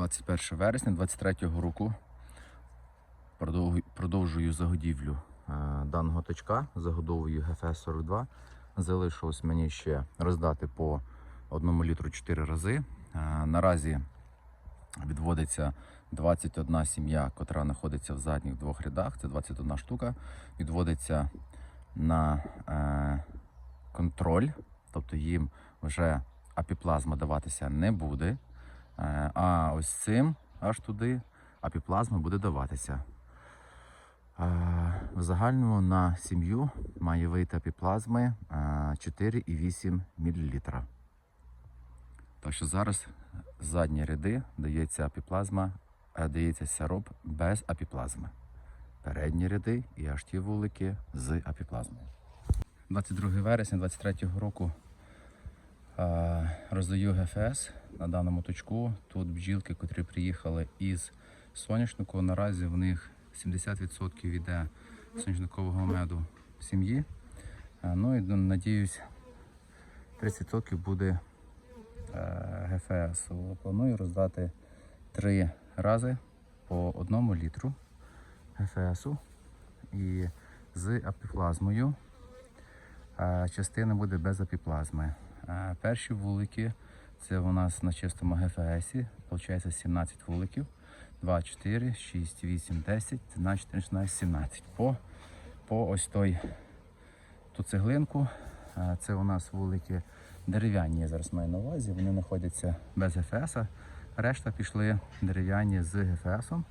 21 вересня 23 року продовжую- загодівлю е, даного точка, загодовую ГФС-42. Залишилось мені ще роздати по 1 літру 4 рази. Е, Наразі відводиться 21 сім'я, котра знаходиться в задніх двох рядах. Це 21 штука. Відводиться на е, контроль, тобто їм вже апіплазма даватися не буде. Е, А ось цим аж туди апіплазма буде даватися. Е, В загальному на сім'ю має вийти апіплазми е, 4,8 мл. Так що зараз задні ряди дається апіплазма, е, дається сироп без апіплазми. Передні ряди і аж ті вулики з апіплазмою. 22 вересня 23 року е, роздаю ГФС на даному точку. Тут бджілки, котрі приїхали із соняшнику. Наразі в них 70% йде соняшникового меду в сім'ї. Е, Ну і надіюсь, 30% буде е, ГФС. Планую роздати три рази по одному літру ГФСу і з апіплазмою. Е, Частина буде без апіплазми. Е, Перші вулики це у нас на чистому ГФСі, виходить 17 вуликів. 2, 4, 6, 8, 10, 13, 14, 16, 17. По, по ось той ту цеглинку. е, Це у нас вулики дерев'яні, я зараз маю на увазі. Вони знаходяться без ГФС. Решта пішли дерев'яні з ГФСом.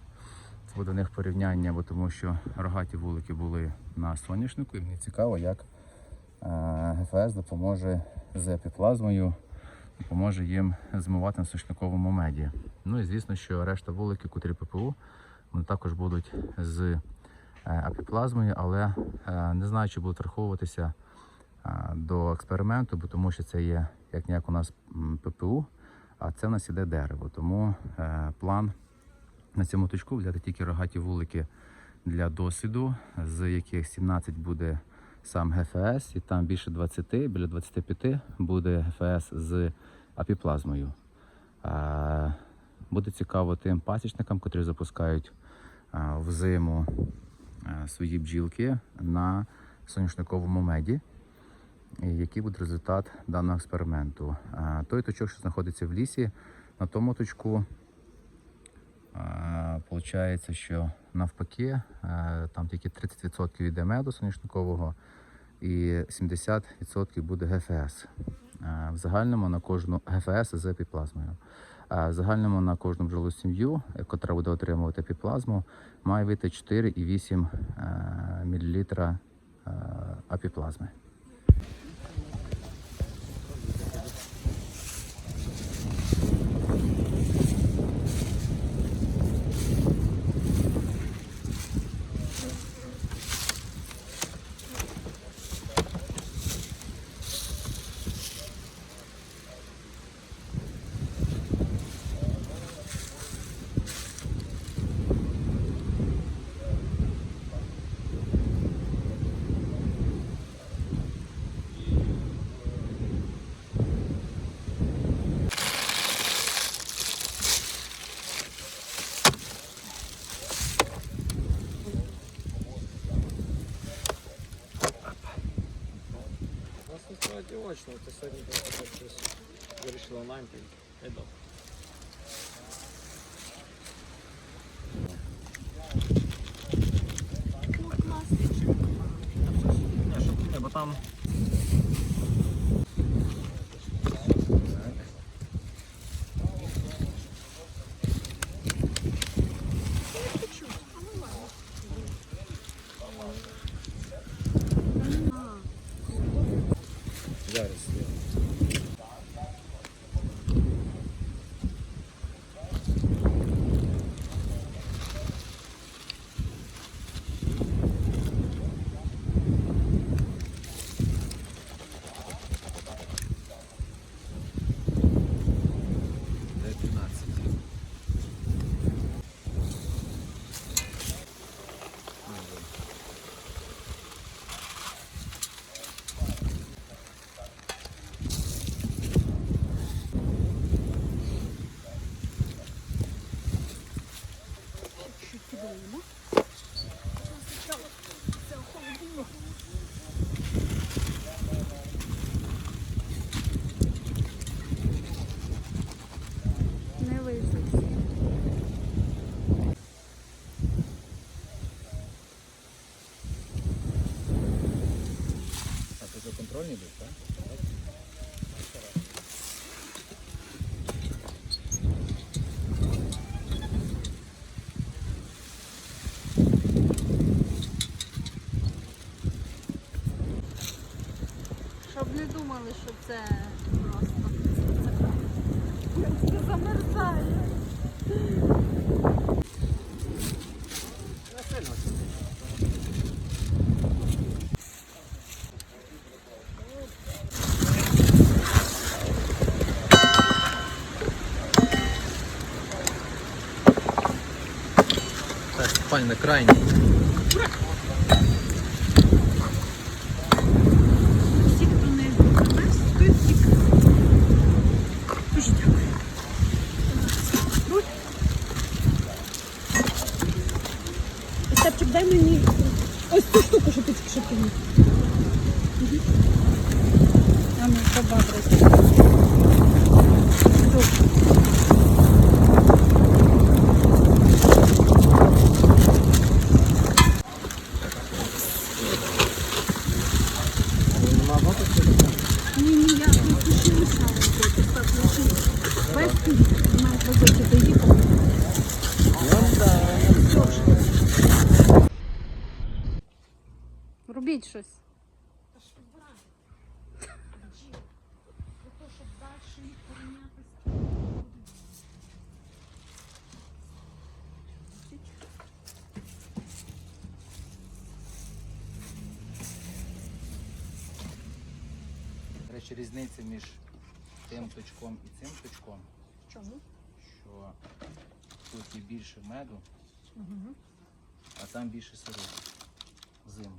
Це буде у них порівняння, бо тому що рогаті вулики були на соняшнику, і мені цікаво, як ГФС допоможе з епіплазмою, допоможе їм змивати на соняшниковому меді. Ну і звісно, що решта вуликів, котрі ППУ, вони також будуть з е, апіплазмою, але е, не знаю, чи будуть враховуватися е, до експерименту, бо тому що це є як ніяк у нас ППУ, а це в нас іде дерево. Тому е, план на цьому точку взяти тільки рогаті вулики для досвіду, з яких 17 буде сам ГФС, і там більше 20, біля 25 буде ГФС з апіплазмою. Буде цікаво тим пасічникам, котрі запускають взиму свої бджілки на соняшниковому меді. Який буде результат даного експерименту? Той точок, що знаходиться в лісі, на тому точку Получається, що навпаки, там тільки 30% йде меду соняшникового і 70% буде ГФС. Е, В загальному на кожну ГФС з епіплазмою. Е, В загальному на кожну бджолу сім'ю, яка буде отримувати епіплазму, має вийти 4,8 мл е, апіплазми. У нас не справді це сьогодні просто так щось вирішила онлайн і йду. Ні, щоб ні, бо там що це просто. Це замерзає. Так, спальне крайній. Кинув. А ну, побабрись. Ні, ні, я. Так, лише без кубів. Щось. До речі, різниця між тим точком і цим точком, Чому? що тут є більше меду, Угу. а там більше сиру. Зиму.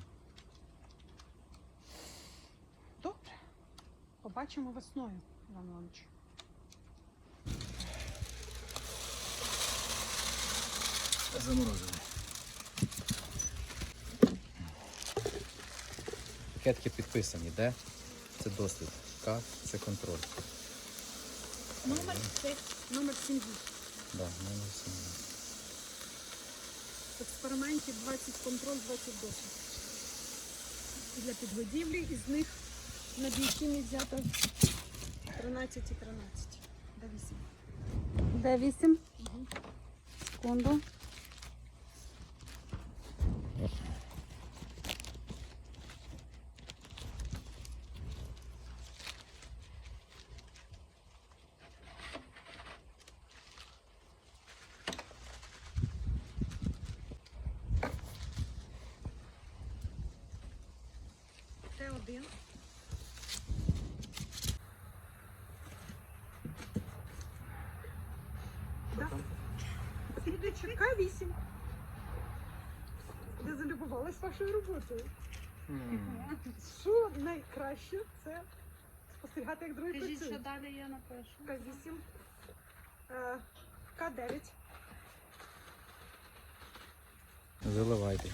Побачимо весною, Іван Іванович. Заморозили. Пакетки підписані, де? Це дослід. К це контроль. Номер це номер сім'ї. Да, номер сім. В експерименті 20 контроль, 20 досвід. Для підгодівлі із них на бійкіні взято 13 і 13. Де 8. Де 8? Секунду. Т1. К8. Я залюбувалась вашою роботою. Що найкраще це спостерігати, як другі Скажіть, що працюють. далі я напишу. К8, е, К9. Заливайте.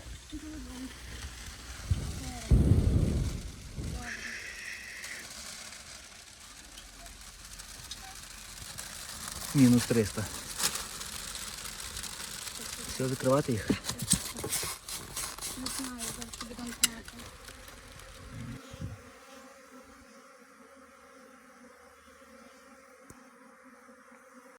Мінус 300. Все, закривати їх? Не знаю.